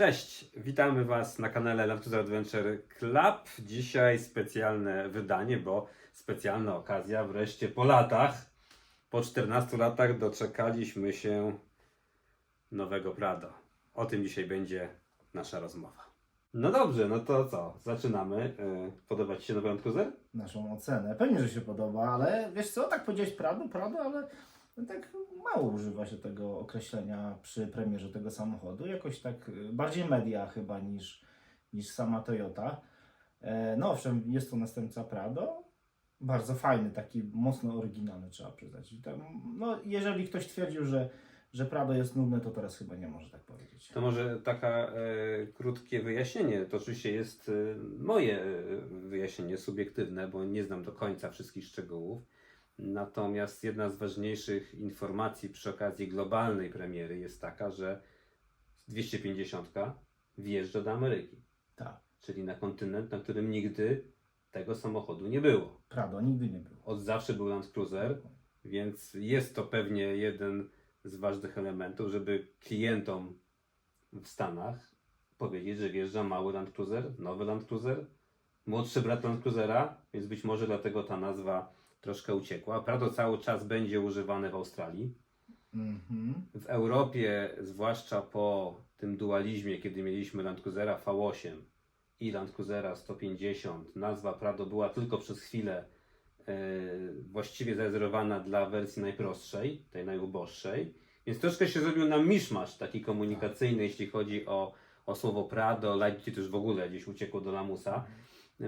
Cześć, witamy Was na kanale Cruiser Adventure Club. Dzisiaj specjalne wydanie, bo specjalna okazja. Wreszcie po latach, po 14 latach doczekaliśmy się nowego Prado. O tym dzisiaj będzie nasza rozmowa. No dobrze, no to co? Zaczynamy. Yy, Podoba Ci się nowy Land Cruiser? naszą ocenę. Pewnie, że się podoba, ale wiesz co, tak powiedziałeś Prado, Prado, ale tak mało używa się tego określenia przy premierze tego samochodu. Jakoś tak y, bardziej media chyba niż, niż sama Toyota. E, No owszem, jest to następca Prado. Bardzo fajny, taki mocno oryginalny trzeba przyznać. Tam, no, jeżeli ktoś twierdził, że, że Prado jest nudne, to teraz chyba nie może tak powiedzieć. To może taka e, krótkie wyjaśnienie. To oczywiście jest e, moje e, wyjaśnienie subiektywne, bo nie znam do końca wszystkich szczegółów. Natomiast jedna z ważniejszych informacji przy okazji globalnej premiery jest taka, że 250 wjeżdża do Ameryki, Tak, czyli na kontynent, na którym nigdy tego samochodu nie było. Prado nigdy nie było. Od zawsze był Land Cruiser, więc jest to pewnie jeden z ważnych elementów, żeby klientom w Stanach powiedzieć, że wjeżdża mały Land Cruiser, nowy Land Cruiser, młodszy brat Land Cruisera, więc być może dlatego ta nazwa troszkę uciekła. Prado cały czas będzie używane w Australii. Mhm. W Europie, zwłaszcza po tym dualizmie, kiedy mieliśmy Land Cruisera V8 i Land Cruisera 150, nazwa Prado była tylko przez chwilę e, właściwie zarezerwowana dla wersji najprostszej, tej najuboższej. Więc troszkę się zrobił nam miszmasz taki komunikacyjny, jeśli chodzi o, o słowo Prado. Light Duty to już w ogóle gdzieś uciekło do lamusa.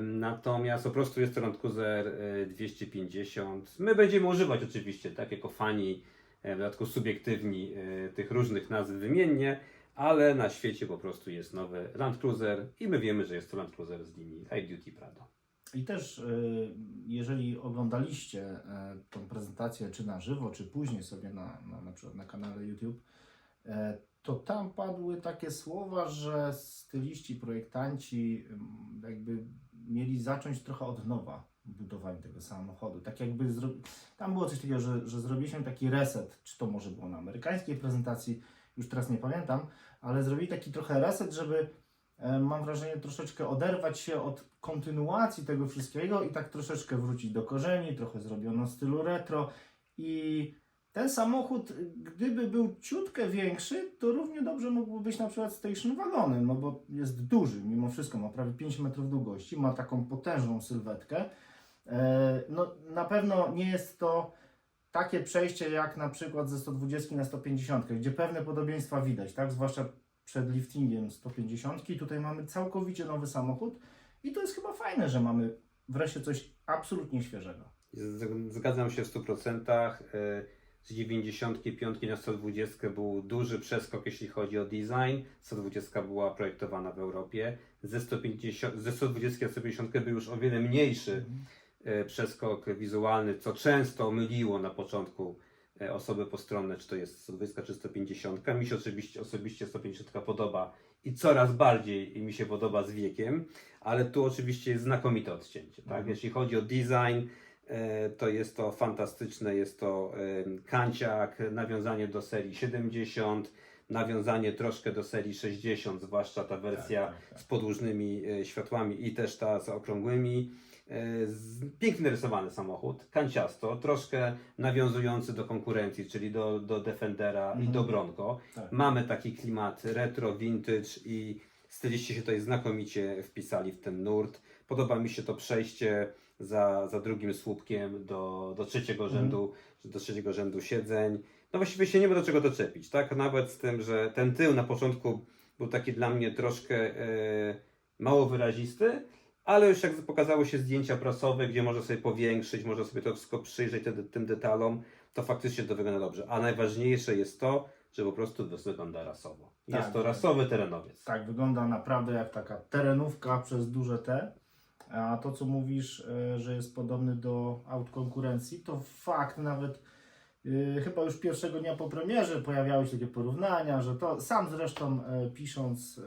Natomiast po prostu jest to Land Cruiser e, 250. My będziemy używać oczywiście, tak jako fani, e, w dodatku subiektywni e, tych różnych nazw wymiennie, ale na świecie po prostu jest nowy Land Cruiser i my wiemy, że jest to Land Cruiser z linii Light Duty Prado. I też, y, jeżeli oglądaliście e, tą prezentację, czy na żywo, czy później sobie na, na, na przykład na kanale YouTube, e, to tam padły takie słowa, że styliści, projektanci jakby mieli zacząć trochę od nowa budowanie tego samochodu. Tak jakby tam było coś takiego, że, że zrobiliśmy taki reset, czy to może było na amerykańskiej prezentacji, już teraz nie pamiętam, ale zrobili taki trochę reset, żeby e, mam wrażenie troszeczkę oderwać się od kontynuacji tego wszystkiego i tak troszeczkę wrócić do korzeni, trochę zrobiono w stylu retro i ten samochód, gdyby był ciutkę większy, to równie dobrze mógłby być na przykład station wagonem, no bo jest duży, mimo wszystko ma prawie 5 metrów długości, ma taką potężną sylwetkę. E, No, na pewno nie jest to takie przejście jak na przykład ze 120 na 150, gdzie pewne podobieństwa widać, tak? Zwłaszcza przed liftingiem 150. I tutaj mamy całkowicie nowy samochód i to jest chyba fajne, że mamy wreszcie coś absolutnie świeżego. Zgadzam się w 100%. Z 95 na 120 był duży przeskok, jeśli chodzi o design. 120 była projektowana w Europie. Ze, 150, ze 120 na 150 był już o wiele mniejszy e, przeskok wizualny, co często myliło na początku e, osoby postronne, czy to jest 120 czy 150. Mi się oczywiście osobiście 150 podoba i coraz bardziej mi się podoba z wiekiem, ale tu oczywiście jest znakomite odcięcie. Tak? Mhm. Jeśli chodzi o design, to jest to fantastyczne, jest to e, kanciak, nawiązanie do serii 70, nawiązanie troszkę do serii 60, zwłaszcza ta wersja Tak, tak, tak. z podłużnymi e, światłami i też ta z okrągłymi. E, Pięknie rysowany samochód, kanciasto, troszkę nawiązujący do konkurencji, czyli do, do Defendera i Mhm. do Bronco. Tak. Mamy taki klimat retro, vintage i styliści się tutaj znakomicie wpisali w ten nurt. Podoba mi się to przejście za, za drugim słupkiem do, do trzeciego Mhm. rzędu, do trzeciego rzędu siedzeń. No właściwie się nie ma do czego doczepić, tak? Nawet z tym, że ten tył na początku był taki dla mnie troszkę e, mało wyrazisty, ale już jak pokazały się zdjęcia prasowe, gdzie można sobie powiększyć, można sobie to wszystko przyjrzeć tym, tym detalom, to faktycznie to wygląda dobrze. A najważniejsze jest to, że po prostu wygląda rasowo. Jest Tak. to rasowy terenowiec. Tak, wygląda naprawdę jak taka terenówka przez duże T. A to, co mówisz, e, że jest podobny do aut konkurencji, to fakt nawet e, chyba już pierwszego dnia po premierze pojawiały się takie porównania, że to sam zresztą e, pisząc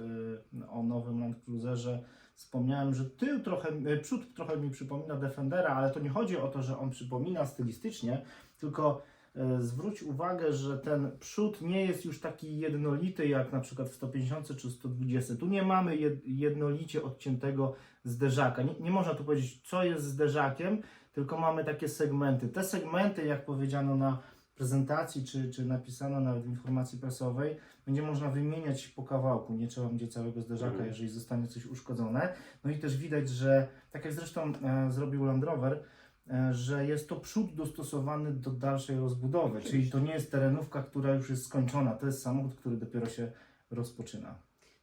e, o nowym Land Cruiserze wspomniałem, że tył trochę, e, przód trochę mi przypomina Defendera, ale to nie chodzi o to, że on przypomina stylistycznie, tylko e, zwróć uwagę, że ten przód nie jest już taki jednolity jak na przykład w 150 czy 120. Tu nie mamy jed- jednolicie odciętego zderzaka. Nie, nie można tu powiedzieć, co jest zderzakiem, tylko mamy takie segmenty. Te segmenty, jak powiedziano na prezentacji, czy, czy napisano nawet w informacji prasowej, będzie można wymieniać po kawałku. Nie trzeba będzie całego zderzaka, Mhm. jeżeli zostanie coś uszkodzone. No i też widać, że tak jak zresztą e, zrobił Land Rover, e, że jest to przód dostosowany do dalszej rozbudowy, czyli to nie jest terenówka, która już jest skończona, to jest samochód, który dopiero się rozpoczyna.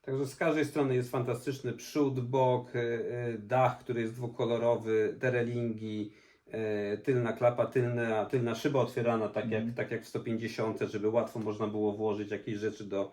Także z każdej strony jest fantastyczny przód, bok, y, y, dach, który jest dwukolorowy, te relingi, y, tylna klapa, tylna, tylna szyba otwierana, tak, Mhm. jak, tak jak w 150, żeby łatwo można było włożyć jakieś rzeczy do,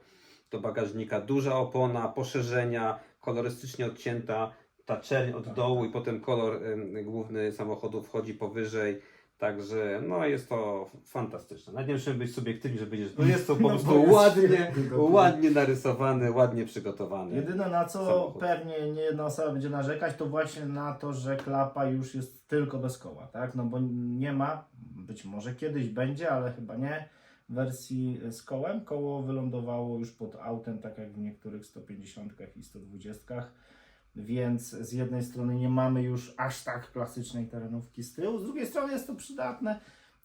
do bagażnika. Duża opona, poszerzenia, kolorystycznie odcięta, ta czerń od Tak, dołu i potem kolor główny samochodu wchodzi powyżej. Także no jest to fantastyczne. Nawet nie musimy być subiektywni, żeby powiedzieć, że no jest to po No, prostu jest ładnie, ładnie narysowany, ładnie przygotowany. Jedyne na co Samochód. pewnie nie jedna osoba będzie narzekać, to właśnie na to, że klapa już jest tylko bez koła, tak? No bo nie ma, być może kiedyś będzie, ale chyba nie, wersji z kołem. Koło wylądowało już pod autem, tak jak w niektórych 150 i 120. Więc z jednej strony nie mamy już aż tak klasycznej terenówki z tyłu, z drugiej strony jest to przydatne,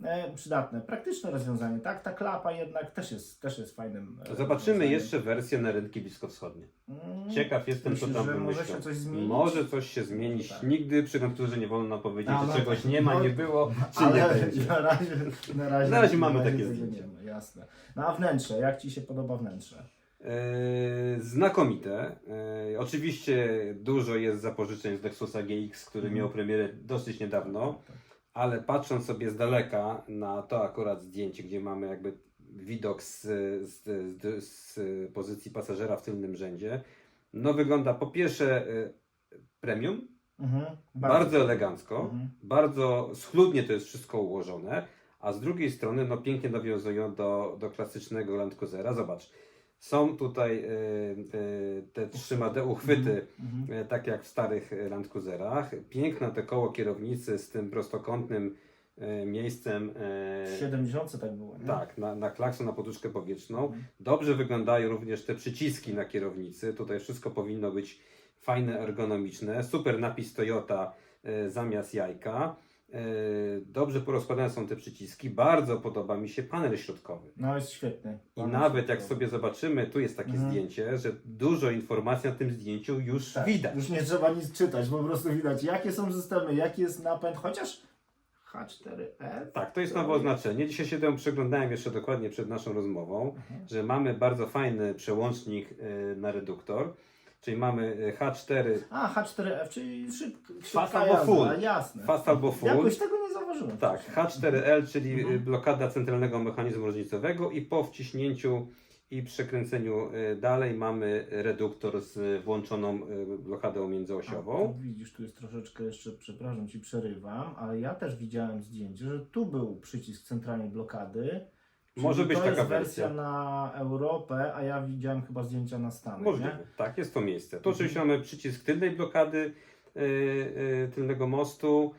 e, przydatne, praktyczne rozwiązanie, tak? Ta klapa jednak też jest, też jest fajnym e, Zobaczymy jeszcze wersję na rynki bliskowschodnie. Mm. Ciekaw jestem, Myślisz, co tam że może się coś zmienić? Może coś się zmienić. Tak. Nigdy przy konturze nie wolno powiedzieć, A, że no czegoś tak. nie ma, No, nie było, czy nie Ale będzie. na razie, na razie, Na razie mamy takie tego zdjęcia. nie ma, jasne. No a wnętrze, jak Ci się podoba wnętrze? E, znakomite. E, oczywiście dużo jest zapożyczeń z Lexusa GX, który Mhm. miał premierę dosyć niedawno, Tak. ale patrząc sobie z daleka na to akurat zdjęcie, gdzie mamy jakby widok z, z, z, z pozycji pasażera w tylnym rzędzie, no wygląda po pierwsze e, premium, Mhm, bardzo, elegancko, Mhm. bardzo schludnie to jest wszystko ułożone, a z drugiej strony no pięknie nawiązują do, do klasycznego Land Cruisera. Zobacz, są tutaj y, y, te trzymadełne uchwyty, Mhm. y, tak jak w starych Land Cruiserach. Piękne te koło kierownicy z tym prostokątnym miejscem. W y, 70 tak było, nie? tak, na, na klakson, na poduszkę powietrzną. Mhm. Dobrze wyglądają również te przyciski na kierownicy. Tutaj wszystko powinno być fajne, ergonomiczne. Super napis Toyota zamiast jajka. E, dobrze porozkładane są te przyciski. Bardzo podoba mi się panel środkowy. No jest świetny. I nawet jak sobie zobaczymy, tu jest takie Mhm. zdjęcie, że dużo informacji na tym zdjęciu już tak, widać. Już nie trzeba nic czytać, po prostu widać jakie są systemy, jaki jest napęd, chociaż H4E. Tak, to jest nowe oznaczenie. Dzisiaj się temu przeglądałem jeszcze dokładnie przed naszą rozmową, Mhm. że mamy bardzo fajny przełącznik e, na reduktor. Czyli mamy e, H4 A, H4F, czyli szybko. Fast albo full. Jasne. Fast albo full. Jakoś tego nie zauważyłem. Tak, wcześniej. H4L, czyli Mhm. y, blokada centralnego mechanizmu różnicowego i po wciśnięciu i przekręceniu y, dalej mamy reduktor z włączoną y, blokadą A, międzyosiową. tu widzisz, tu jest troszeczkę jeszcze, przepraszam Ci, przerywam, ale ja też widziałem zdjęcie, że tu był przycisk centralnej blokady. Może być to taka jest wersja. na Europę, a ja widziałem chyba zdjęcia na Stany, Możliwe. nie? Tak, jest to miejsce. Tu Mhm. oczywiście mamy przycisk tylnej blokady y, y, tylnego mostu,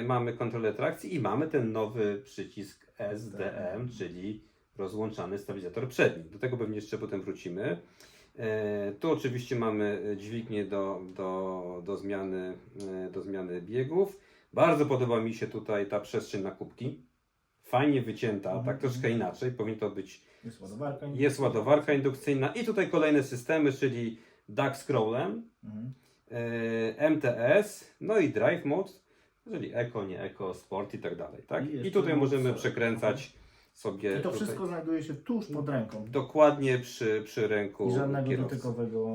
y, mamy kontrolę trakcji i mamy ten nowy przycisk SDM, czyli rozłączany stabilizator przedni. Do tego pewnie jeszcze potem wrócimy. E, Tu oczywiście mamy dźwignię do, do, do, zmiany, e, do zmiany biegów. Bardzo podoba mi się tutaj ta przestrzeń na kubki. Fajnie wycięta, Mhm. tak troszkę inaczej. Powinno to być Jest ładowarka. jest ładowarka indukcyjna i tutaj kolejne systemy, czyli DAC Scrollem, Mhm. e, MTS, no i Drive Mode, czyli Eco, nie Eco, Sport i tak dalej. Tak? I I, jeszcze tutaj mode możemy przekręcać sobie I to tutaj, wszystko znajduje się tuż pod ręką. dokładnie przy, przy ręku I żadnego kierowcy. dotykowego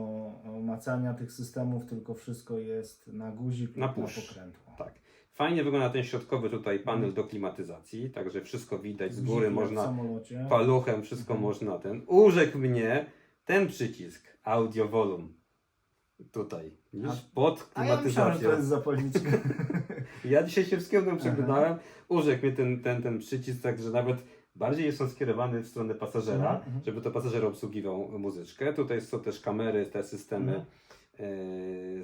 macania tych systemów, tylko wszystko jest na guzik Na lub na push. pokrętło. Tak. Fajnie wygląda ten środkowy tutaj panel Mhm. do klimatyzacji, także wszystko widać z góry, można paluchem, wszystko Mhm. można ten. Urzekł mnie ten przycisk, audio volume. Tutaj, niż pod A ja myślałem, że klimatyzacją. to jest zapalniczka. Ja dzisiaj się wszystkiego przeglądałem, urzekł mnie ten, ten, ten przycisk, tak że nawet bardziej jest on skierowany w stronę pasażera, Mhm, żeby to pasażer obsługiwał muzyczkę. Tutaj są też kamery, te systemy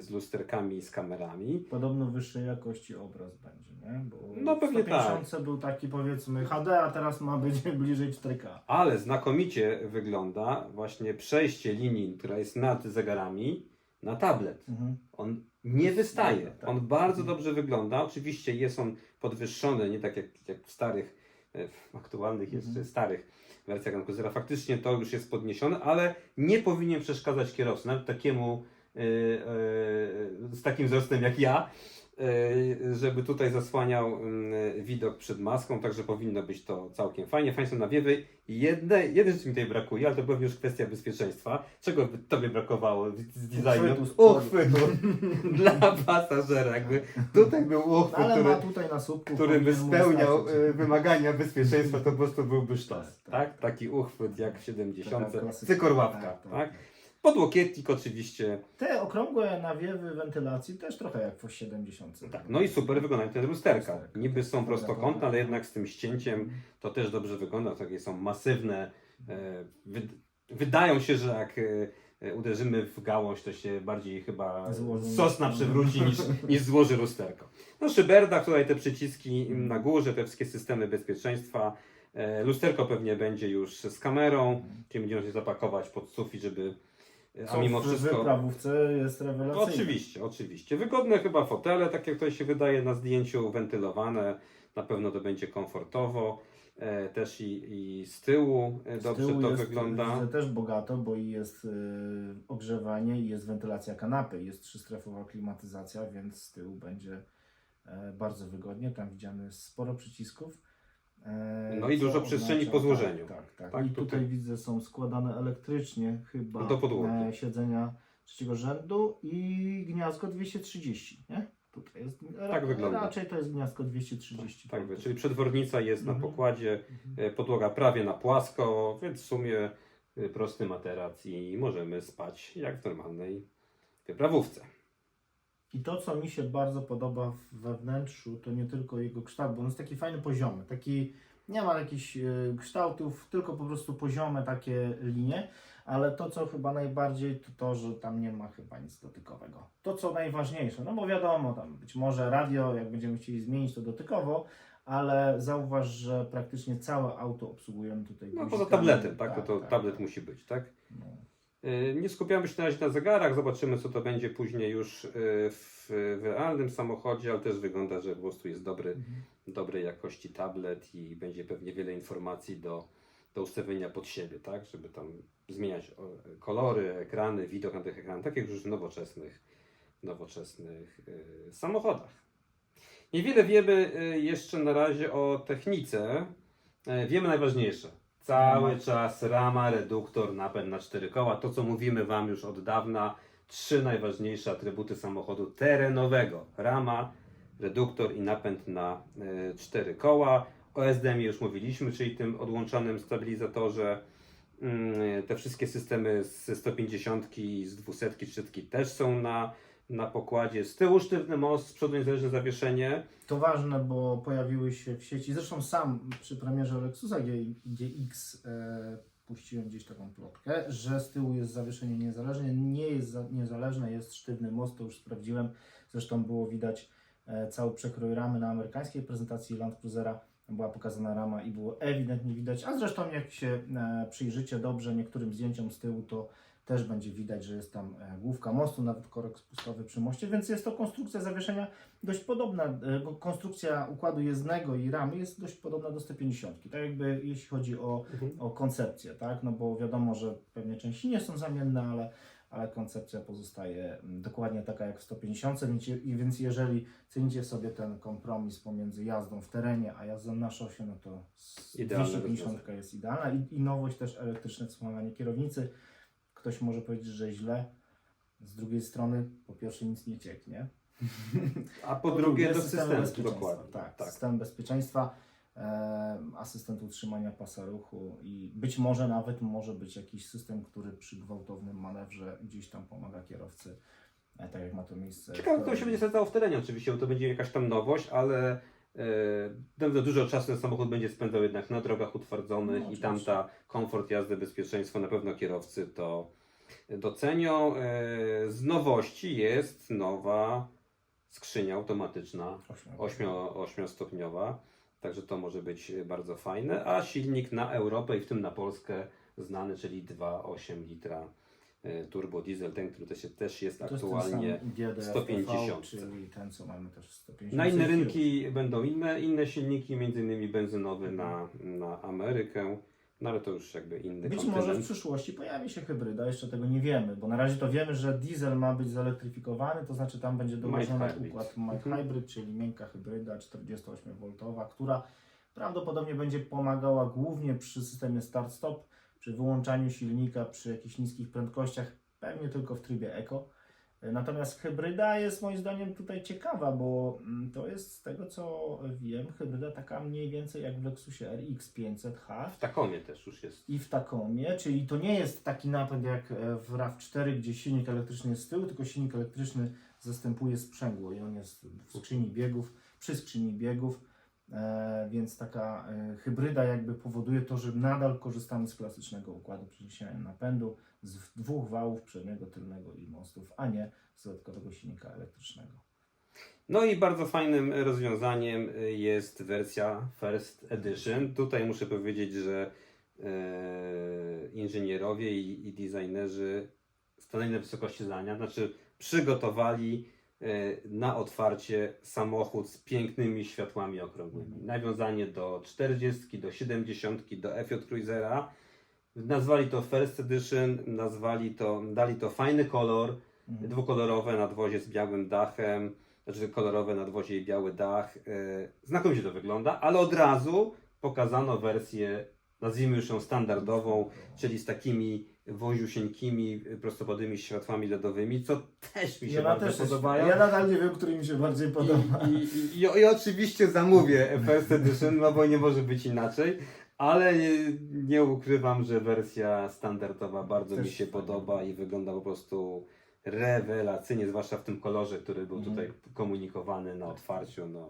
z lusterkami i z kamerami. Podobno wyższej jakości obraz będzie, nie? Bo No pewnie w 150 był taki powiedzmy HD, a teraz ma być bliżej 4K. Ale znakomicie wygląda właśnie przejście linii, która jest nad zegarami, na tablet. Mhm. On nie wystaje. Tak. On bardzo dobrze wygląda. Oczywiście jest on podwyższony, nie tak jak, jak w starych, e, w aktualnych jeszcze Mhm. starych wersjach Lancruzera. Faktycznie to już jest podniesione, ale nie powinien przeszkadzać kierowcy, nawet takiemu e, e, z takim wzrostem jak ja, e, żeby tutaj zasłaniał mm, widok przed maską, także powinno być to całkiem fajnie. Fajnie są nawiewy. Jedne, jeden rzecz mi tutaj brakuje, ale to pewnie już kwestia bezpieczeństwa. Czego by Tobie brakowało z designu? Uchwytu dla pasażera. Jakby tutaj był No, uchwyt, ale który, ma tutaj na słupku. który by spełniał e, wymagania bezpieczeństwa, to po prostu byłby sztos. Tak, Tak, tak. Taki uchwyt jak w 70. Taka klasyczna- Cykorłapka. Tak, tak. Podłokietnik oczywiście. Te okrągłe nawiewy wentylacji też trochę jak w 70. Tak, no i super wyglądają te lusterka. Niby są Dobra, prostokątne, ale jednak z tym ścięciem to też dobrze wygląda. Takie są masywne. e, wyd- Wydają się, że jak e, uderzymy w gałąź, to się bardziej chyba Złożą. sosna przewróci niż, niż złoży lusterko. No szyberda, tutaj te przyciski na górze, te wszystkie systemy bezpieczeństwa. E, Lusterko pewnie będzie już z kamerą, gdzie będziemy się zapakować pod sufit, żeby e, Co a mimo w wszystko... wyprawówce jest rewelacyjne. Oczywiście, oczywiście. Wygodne chyba fotele, tak jak to się wydaje na zdjęciu, wentylowane. Na pewno to będzie komfortowo. E, też i, i z tyłu e, Z dobrze tyłu to jest, wygląda. Widzę też bogato, bo i jest y, ogrzewanie, i jest wentylacja kanapy, jest trzystrefowa klimatyzacja, więc z tyłu będzie e, bardzo wygodnie. Tam widziane jest sporo przycisków. E, No i co dużo przestrzeni po złożeniu. Tak, tak. tak. Tak, I tutaj, tutaj- widzę są składane elektrycznie chyba Do podłogi. e, siedzenia trzeciego rzędu i gniazdko 230, nie? Tutaj jest, Tak wygląda. Raczej to jest gniazdko 230. Tak, czyli przedwornica jest na Mhm. pokładzie, e, podłoga prawie na płasko, więc w sumie e, prosty materac i możemy spać jak w normalnej wyprawówce. I to, co mi się bardzo podoba we wnętrzu, to nie tylko jego kształt, bo on jest taki fajny poziomy, taki nie ma jakichś e, kształtów, tylko po prostu poziome takie linie, ale to, co chyba najbardziej, to to, że tam nie ma chyba nic dotykowego. To, co najważniejsze, no bo wiadomo, tam być może radio, jak będziemy chcieli zmienić, to dotykowo, ale zauważ, że praktycznie całe auto obsługujemy tutaj No poza tabletem, tak? To, to tablet tak. musi być, tak? No. E, Nie skupiamy się na razie na zegarach, zobaczymy co to będzie później już e, w, realnym samochodzie, ale też wygląda, że po prostu jest dobry, Mhm. dobrej jakości tablet i będzie pewnie wiele informacji do, do ustawienia pod siebie, tak? Żeby tam zmieniać kolory, ekrany, widok na tych ekranach, tak jak już w nowoczesnych, nowoczesnych e, samochodach. Niewiele wiemy jeszcze na razie o technice. Wiemy najważniejsze. Cały czas rama, reduktor, napęd na cztery koła. To, co mówimy Wam już od dawna. Trzy najważniejsze atrybuty samochodu terenowego. Rama, reduktor i napęd na e, cztery koła. O SDM już mówiliśmy, czyli tym odłączonym stabilizatorze. Mm, Te wszystkie systemy z 150, i z 200, 300 też są na, na pokładzie. Z tyłu sztywny most, z przodu niezależne zawieszenie. To ważne, bo pojawiły się w sieci, zresztą sam przy premierze Lexusa GX e, puściłem gdzieś taką plotkę, że z tyłu jest zawieszenie niezależne, nie jest za, niezależne, jest sztywny most, to już sprawdziłem, zresztą było widać e, cały przekrój ramy na amerykańskiej prezentacji Land Cruisera, była pokazana rama i było ewidentnie widać, a zresztą jak się e, przyjrzycie dobrze niektórym zdjęciom z tyłu, to też będzie widać, że jest tam e, główka mostu, nawet korek spustowy przy moście, więc jest to konstrukcja zawieszenia dość podobna. e, Konstrukcja układu jezdnego i ramy jest dość podobna do 150. Tak jakby jeśli chodzi o, o koncepcję, tak? No bo wiadomo, że pewnie części nie są zamienne, ale, ale koncepcja pozostaje dokładnie taka jak w 150. Więc je- I więc jeżeli cenicie sobie ten kompromis pomiędzy jazdą w terenie, a jazdą na szosie, no to s- Idealne 250 jest idealna. I, I nowość też elektryczne wspomaganie kierownicy. Ktoś może powiedzieć, że źle. Z drugiej strony, po pierwsze nic nie cieknie. A po, drugie do systemu, bezpieczeństwa. dokładnie. Tak, tak. system bezpieczeństwa, e, asystent utrzymania pasa ruchu i być może nawet może być jakiś system, który przy gwałtownym manewrze gdzieś tam pomaga kierowcy, e, tak jak ma to miejsce. Ciekawe, w kto się będzie sprawdzało w terenie oczywiście, bo to będzie jakaś tam nowość, ale na dużo czasu ten samochód będzie spędzał jednak na drogach utwardzonych No, i tam ta komfort jazdy, bezpieczeństwo na pewno kierowcy to, docenią. E, Z nowości jest nowa skrzynia automatyczna, ośmio- ośmiostopniowa, także to może być bardzo fajne, a silnik na Europę i w tym na Polskę znany, czyli 2,8 litra turbo diesel, ten, który też, też jest To jest aktualnie sam GDF 150. czyli ten, co mamy też w 150. Na inne rynki będą inne, inne silniki, między innymi benzynowy na, na Amerykę, no ale to już jakby inny Być kontynent. może w przyszłości pojawi się hybryda, jeszcze tego nie wiemy, bo na razie to wiemy, że diesel ma być zelektryfikowany, to znaczy tam będzie dołożony układ Mild Mhm. Hybrid, czyli miękka hybryda 48V, która prawdopodobnie będzie pomagała głównie przy systemie start-stop, przy wyłączaniu silnika przy jakichś niskich prędkościach, pewnie tylko w trybie eco. Natomiast hybryda jest moim zdaniem tutaj ciekawa, bo mm, to jest z tego co wiem, hybryda taka mniej więcej jak w Lexusie RX 500H, W Takomie też już jest. i w Takomie, czyli to nie jest taki napęd jak e, w RAV4, gdzie silnik elektryczny jest z tyłu, tylko silnik elektryczny zastępuje sprzęgło i on jest w skrzyni biegów, przy skrzyni biegów, więc taka e, hybryda jakby powoduje to, że nadal korzystamy z klasycznego układu przeniesienia napędu z dwóch wałów przedniego, tylnego i mostów, a nie z dodatkowego silnika elektrycznego. No i bardzo fajnym rozwiązaniem y, jest wersja First Edition. Tutaj muszę powiedzieć, że e, inżynierowie i, designerzy stanęli na wysokości zadania, znaczy przygotowali e, na otwarcie samochód z pięknymi światłami okrągłymi. Nawiązanie do 40, do 70, do FJ Cruisera. Nazwali to First Edition, nazwali to, dali to fajny kolor, Mhm. dwukolorowe nadwozie z białym dachem, znaczy kolorowe nadwozie i biały dach. Yy, Znakomicie to wygląda, ale od razu pokazano wersję, nazwijmy już ją standardową, czyli z takimi wąziusieńkimi, prostopadłymi światłami LEDowymi, co też mi się bardzo też jest, podobają. ja nadal nie wiem, który mi się bardziej podoba. I, i, i, i oczywiście zamówię First Edition, no bo nie może być inaczej, ale nie, nie ukrywam, że wersja standardowa bardzo Też mi się fajnie. podoba i wygląda po prostu rewelacyjnie, zwłaszcza w tym kolorze, który był Mhm. tutaj komunikowany na otwarciu. No,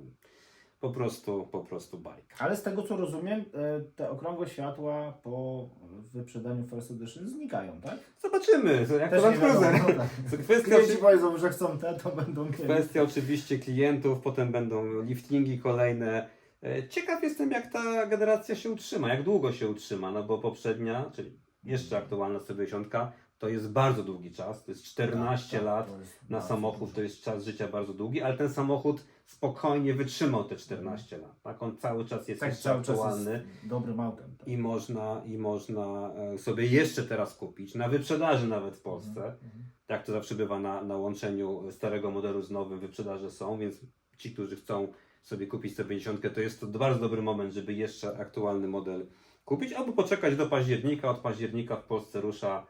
po prostu, po prostu bajka. Ale z tego co rozumiem, e, te okrągłe światła po wyprzedaniu First Edition znikają, tak? Zobaczymy, jak Też to Land wiadomo, no tak. Kwestia, Klienci powiedzą, że chcą te, to będą mieli. Kwestia oczywiście klientów, potem będą liftingi kolejne. E, Ciekaw jestem, jak ta generacja się utrzyma, jak długo się utrzyma, no bo poprzednia, czyli jeszcze aktualna 150, to jest bardzo długi czas, to jest 14 Tak, lat to jest na samochód, dużo. to jest czas życia bardzo długi, ale ten samochód spokojnie wytrzymał te 14 lat, tak? On cały czas jest tak, jeszcze cały czas aktualny. jest dobrym autem. Tak. I można, I można e, sobie jeszcze teraz kupić, na wyprzedaży nawet w Polsce. Mhm. Jak to zawsze bywa na, na łączeniu starego modelu z nowym, wyprzedaże są, więc ci, którzy chcą sobie kupić 150, to jest to bardzo dobry moment, żeby jeszcze aktualny model kupić, albo poczekać do października. Od października w Polsce rusza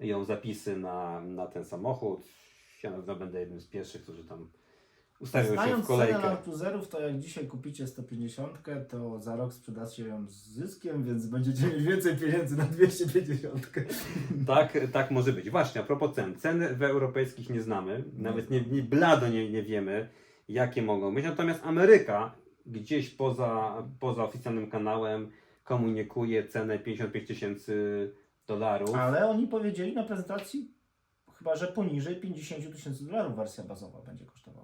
ją zapisy na, na ten samochód. Ja na pewno będę jednym z pierwszych, którzy tam ustawią się Znając w cenę kolejkę. Cruiserów, to jak dzisiaj kupicie 150, to za rok sprzedacie ją z zyskiem, więc będziecie mieli więcej pieniędzy na 250. Tak, tak może być. Właśnie, a propos cen. Ceny w europejskich nie znamy, nawet nie, nie blado nie, nie wiemy, jakie mogą być. Natomiast Ameryka gdzieś poza, poza oficjalnym kanałem komunikuje cenę 55 tysięcy dolarów. Ale oni powiedzieli na prezentacji, chyba że poniżej 50 tysięcy dolarów wersja bazowa będzie kosztowała.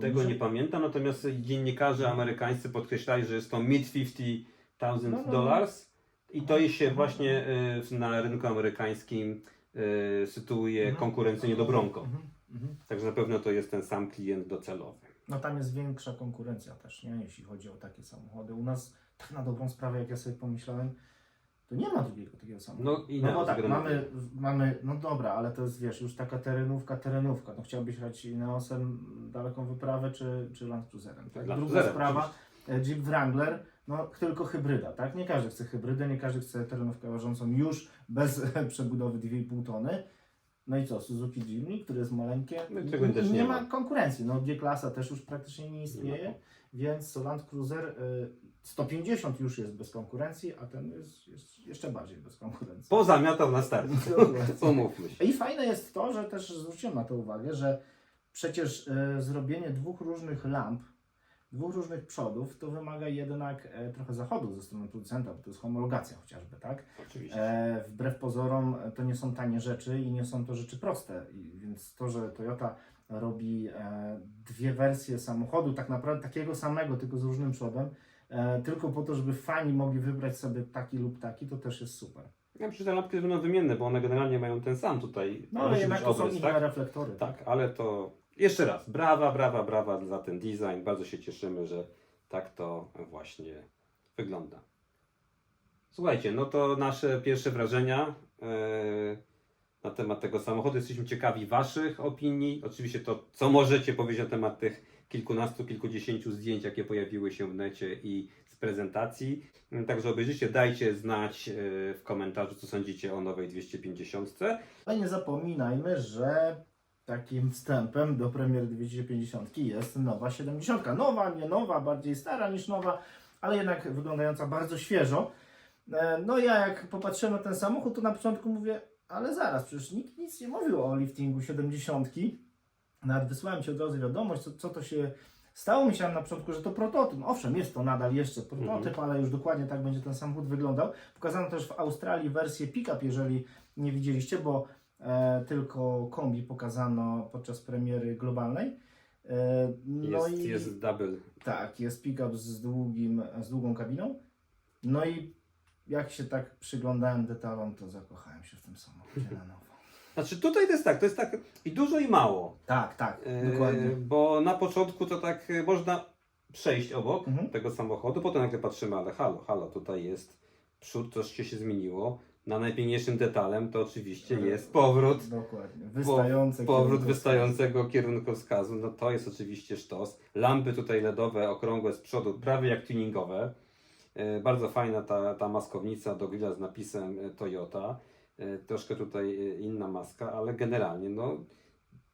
Tego nie pamiętam, natomiast dziennikarze amerykańscy podkreślali, że jest to mid 50 thousand No, no, no. dollars i to się właśnie y, na rynku amerykańskim y, sytuuje Mhm. konkurencyjnie do Bronco. Mhm, mhm. Także na pewno to jest ten sam klient docelowy. No tam jest większa konkurencja też, nie? Jeśli chodzi o takie samochody. U nas, tak na dobrą sprawę, jak ja sobie pomyślałem, to nie ma drugiego takiego samochodu. No i No na bo tak, mamy, mamy, no dobra, ale to jest, wiesz, już taka terenówka, terenówka. No chciałbyś jechać Ineosem daleką wyprawę, czy, czy Land Cruiserem, tak? Land Druga sprawa, e, Jeep Wrangler, no tylko hybryda, tak? Nie każdy chce hybrydę, nie każdy chce terenówkę ważącą już bez przebudowy 2,5 tony. No i co, Suzuki Jimny, który jest maleńkie, No nie nie ma. ma konkurencji. No G-klasa też już praktycznie nie istnieje, ma. więc Land Cruiser y, 150 już jest bez konkurencji, a ten jest, jest jeszcze bardziej bez konkurencji. Pozamiatał na start. Dokładnie. Umówmy się. I fajne jest to, że też zwróciłem na to uwagę, że przecież e, zrobienie dwóch różnych lamp dwóch różnych przodów, to wymaga jednak e, trochę zachodu ze strony producenta, bo to jest homologacja chociażby, tak? Oczywiście. E, wbrew pozorom e, to nie są tanie rzeczy i nie są to rzeczy proste, I, więc to, że Toyota robi e, dwie wersje samochodu, tak naprawdę takiego samego, tylko z różnym przodem, tylko po to, żeby fani mogli wybrać sobie taki lub taki, to też jest super. Ja że te lampki będą wymienne, bo one generalnie mają ten sam tutaj. No ale jednak to są obrys, inne tak? reflektory. Tak, ale to jeszcze raz, brawa, brawa, brawa za ten design. Bardzo się cieszymy, że tak to właśnie wygląda. Słuchajcie, no to nasze pierwsze wrażenia e, na temat tego samochodu. Jesteśmy ciekawi Waszych opinii. Oczywiście to, co możecie powiedzieć na temat tych kilkunastu, kilkudziesięciu zdjęć, jakie pojawiły się w necie i z prezentacji. Także obejrzyjcie, dajcie znać e, w komentarzu, co sądzicie o nowej 250. Ale nie zapominajmy, że takim wstępem do premiery 250 jest nowa 70. Nowa, nie nowa, bardziej stara niż nowa, ale jednak wyglądająca bardzo świeżo. E, No ja jak popatrzyłem na ten samochód, to na początku mówię, ale zaraz, przecież nikt nic nie mówił o liftingu 70. Nawet wysłałem Ci od razu wiadomość, co, co to się stało. Myślałem na początku, że to prototyp. Owszem, jest to nadal jeszcze prototyp, ale już dokładnie tak będzie ten samochód wyglądał. Pokazano też w Australii wersję pick-up, jeżeli nie widzieliście, bo e, tylko kombi pokazano podczas premiery globalnej. E, no Jest, i jest double tak, jest pick-up z, długim, z długą kabiną. No i jak się tak przyglądałem detalom, to zakochałem się w tym samochodzie na nowo. Znaczy tutaj to jest tak, to jest tak i dużo i mało. Tak, tak, E, dokładnie. Bo na początku to tak e, można przejść obok Mhm. tego samochodu, potem nagle patrzymy, ale halo, halo, tutaj jest przód, troszkę się zmieniło. Na najpiękniejszym detalem to oczywiście jest powrót, Dokładnie. Wystające powrót wystającego kierunkowskazu. No to jest oczywiście sztos. Lampy tutaj LEDowe, okrągłe z przodu, prawie jak tuningowe. E, Bardzo fajna ta, ta maskownica do grilla z napisem e, Toyota. E, Troszkę tutaj e, inna maska, ale generalnie no,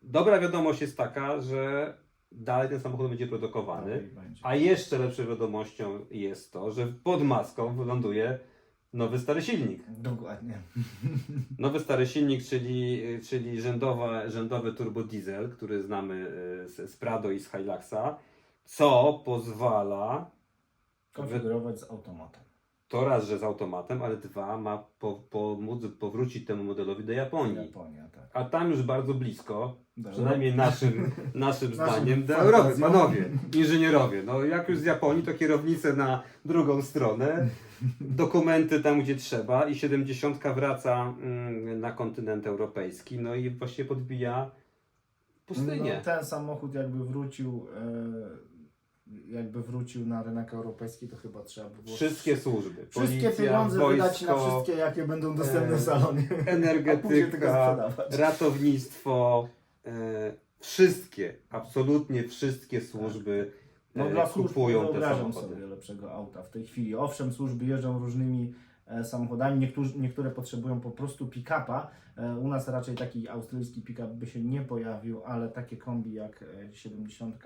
dobra wiadomość jest taka, że dalej ten samochód będzie produkowany. Będzie. A jeszcze lepszą wiadomością jest to, że pod maską wyląduje nowy stary silnik. Dokładnie. Nowy stary silnik, czyli, czyli rzędowa, rzędowy turbo diesel, który znamy e, z, z Prado i z Hiluxa, co pozwala Konfigurować z automatem. To raz, że z automatem, ale dwa, ma po, pomóc powrócić temu modelowi do Japonii. Japonia, tak. A tam już bardzo blisko, przynajmniej naszym, naszym zdaniem, do fantazją. Europy. Panowie, inżynierowie, no jak już z Japonii, to kierownicę na drugą stronę, dokumenty tam, gdzie trzeba i 70 wraca mm, na kontynent europejski, no i właśnie podbija pustynię. No, ten samochód jakby wrócił, e, jakby wrócił na rynek europejski, to chyba trzeba by było Wszystkie służby, wszystkie policja, pieniądze wydać na wojsko, wszystkie, jakie będą dostępne e, w salonie. Później tego energetyka, ratownictwo, e, wszystkie, absolutnie wszystkie służby No e, dla służb nie kupują te wyobrażam samochody. sobie lepszego auta w tej chwili. Owszem, służby jeżdżą różnymi e, samochodami, niektórzy, niektóre potrzebują po prostu pick-upa. E, u nas raczej taki australijski pick-up by się nie pojawił, ale takie kombi jak e, 70,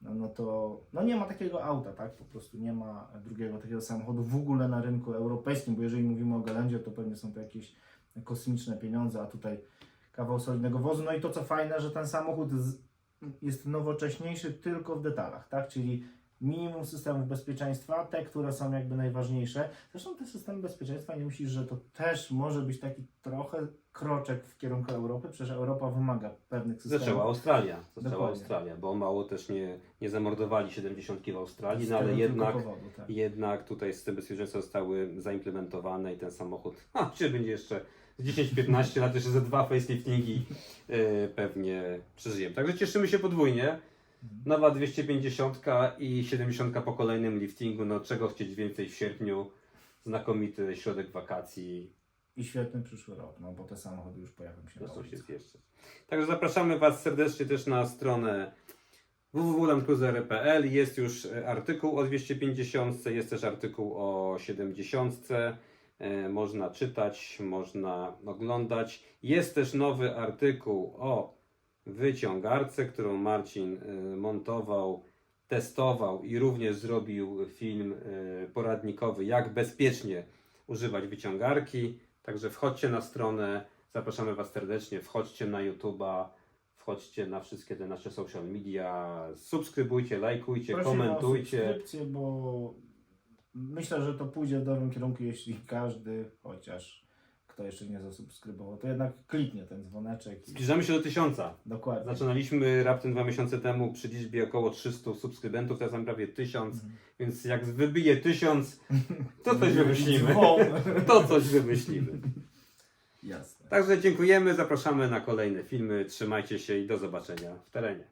no, no to no nie ma takiego auta, tak? Po prostu nie ma drugiego takiego samochodu w ogóle na rynku europejskim, bo jeżeli mówimy o Galendzie, to pewnie są to jakieś kosmiczne pieniądze, a tutaj kawał solidnego wozu. No i to co fajne, że ten samochód jest nowocześniejszy tylko w detalach, tak? Czyli minimum systemów bezpieczeństwa, te, które są jakby najważniejsze. Zresztą te systemy bezpieczeństwa, nie myślisz, że to też może być taki trochę kroczek w kierunku Europy? Przecież Europa wymaga pewnych systemów. Zaczęła Australia, zaczęła Dokładnie. Australia, bo mało też nie, nie zamordowali 70 w Australii, no ale jednak, powodu, tak. jednak tutaj systemy bezpieczeństwa zostały zaimplementowane i ten samochód, ha, czy będzie jeszcze z 10-15 lat, jeszcze ze dwa faceliftingi yy, pewnie przeżyjemy. Także cieszymy się podwójnie. Nowa 250 i 70 po kolejnym liftingu, no czego chcieć więcej w sierpniu, znakomity środek wakacji, I świetny przyszły rok, no bo te samochody już pojawią się na się ulicach. zjeżdżać. Także zapraszamy Was serdecznie też na stronę www.landcruiser.pl. Jest już e, artykuł o 250, jest też artykuł o 70. E, Można czytać, można oglądać. Jest też nowy artykuł o wyciągarce, którą Marcin e, montował, testował i również zrobił film e, poradnikowy, jak bezpiecznie używać wyciągarki. Także wchodźcie na stronę, zapraszamy Was serdecznie, wchodźcie na YouTube'a, wchodźcie na wszystkie te nasze social media, subskrybujcie, lajkujcie, Prosimy o komentujcie. subskrypcję, bo myślę, że to pójdzie w dobrym kierunku, jeśli każdy, chociaż kto jeszcze nie zasubskrybował, to jednak kliknie ten dzwoneczek. I... Zbliżamy się do tysiąca. Dokładnie. Zaczynaliśmy raptem dwa miesiące temu przy liczbie około 300 subskrybentów, teraz mam prawie 1000, Mhm. więc jak wybije 1000, to coś wymyślimy. To coś wymyślimy. Jasne. Także dziękujemy, zapraszamy na kolejne filmy. Trzymajcie się i do zobaczenia w terenie.